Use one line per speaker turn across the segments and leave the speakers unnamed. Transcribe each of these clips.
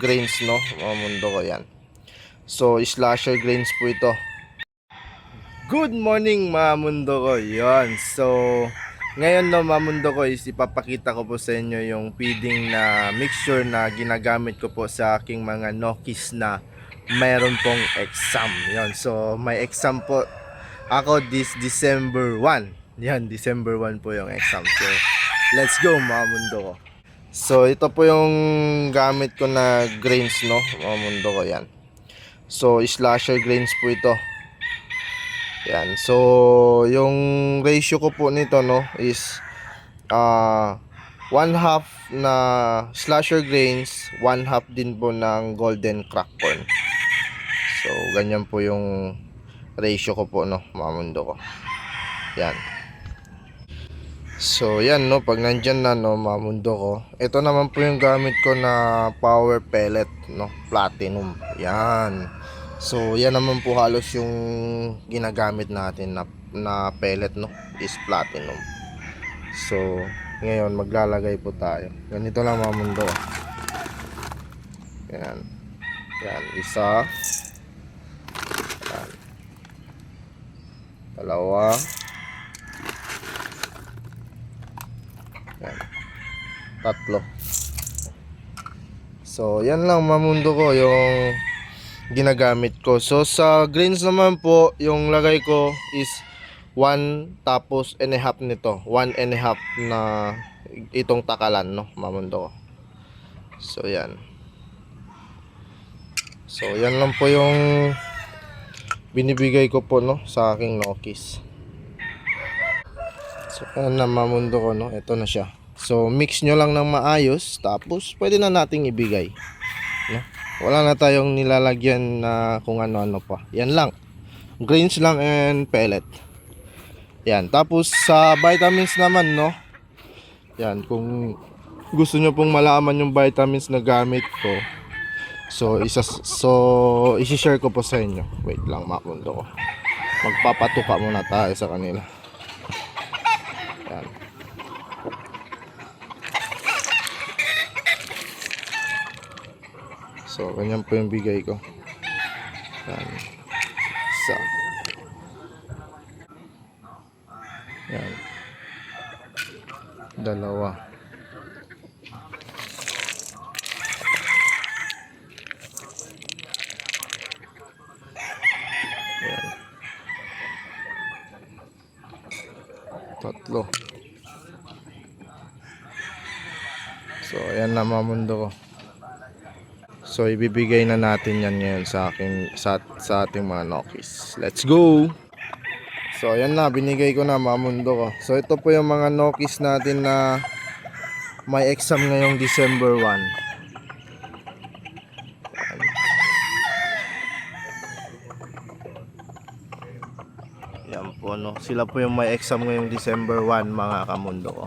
grains no? Mga mundo ko yan. So slasher grains po ito. Good morning mga mundo ko. Yon so ngayon no mga mundo ko is ipapakita ko po sa inyo yung feeding na mixture na ginagamit ko po sa aking mga nokis na mayroon pong exam. Yon so may exam po ako this December 1 yan December 1 po yung exam. So let's go mga mundo ko So ito po yung gamit ko na grains no, mga mundo ko yan. So slasher grains po ito. Yan. So yung ratio ko po nito no is uh, one half na slasher grains, one half din po ng golden crack corn. So ganyan po yung ratio ko po no, mga mundo ko. Yan. So yan no, pag nandyan na no, mga mundo ko. Ito naman po yung gamit ko na power pellet no, platinum. Yan. So yan naman po halos yung ginagamit natin na, na pellet no, is platinum. So ngayon maglalagay po tayo. Ganito lang mga mundo. Yan. Yan, isa. Yan. Dalawa. Tatlo. So, yan lang mamundo ko yung ginagamit ko. So, sa greens naman po, yung lagay ko is 1 tapos and a half nito. 1 and a half na itong takalan, no, mamundo ko. So, yan. So, yan lang po yung binibigay ko po, no, sa aking nokis. So, ayan na mamundo ko, no? Ito na siya. So, mix nyo lang ng maayos. Tapos, pwede na nating ibigay. No? Wala na tayong nilalagyan na kung ano-ano pa. Yan lang. Grains lang and pellet. Yan. Tapos, sa vitamins naman, no? Yan. Kung gusto nyo pong malaman yung vitamins na gamit ko, so, isa, so, isi-share ko po sa inyo. Wait lang, mamundo ko. Magpapatuka muna tayo sa kanila. Yan. So, ganyan po yung bigay ko. Yan. Isa. Yan. Dalawa. Yan. Tatlo. So, ayan na mga mundo ko. So, ibibigay na natin yan ngayon sa akin sa, sa ating mga Nokis. Let's go! So, ayan na, binigay ko na mga mundo ko. So, ito po yung mga Nokis natin na may exam ngayong December 1. Yan po, no. Sila po yung may exam ngayong December 1, mga kamundo ko.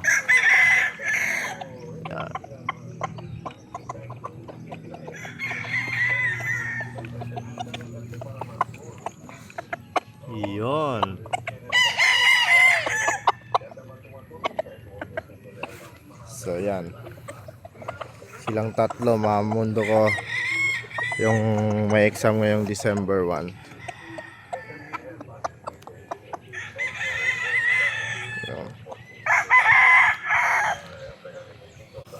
Iyon. So, yan. Silang tatlo, mga ko. Yung may exam ngayong December 1. Yun.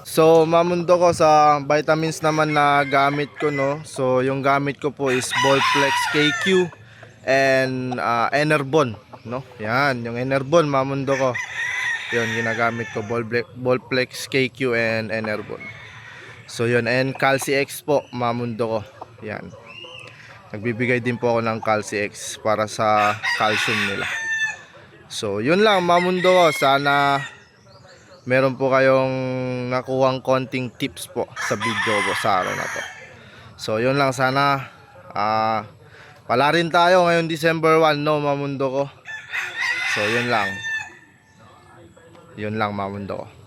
So, mamundo ko sa vitamins naman na gamit ko, no? So, yung gamit ko po is Bolflex KQ and uh, Enerbon, no? Yan, yung Enerbon, mamundo ko. Yun, ginagamit ko Bolflex, Bolflex KQ and Enerbon. So, yun, and Calci X po, mamundo ko. Yan. Nagbibigay din po ako ng Calci X para sa calcium nila. So, yun lang, mamundo ko. Sana meron po kayong nakuhang konting tips po sa video po sa araw na to. So, yun lang sana. Ah, pala rin tayo ngayon December 1, no, mamundo ko. So, yun lang. Yun lang, mamundo ko.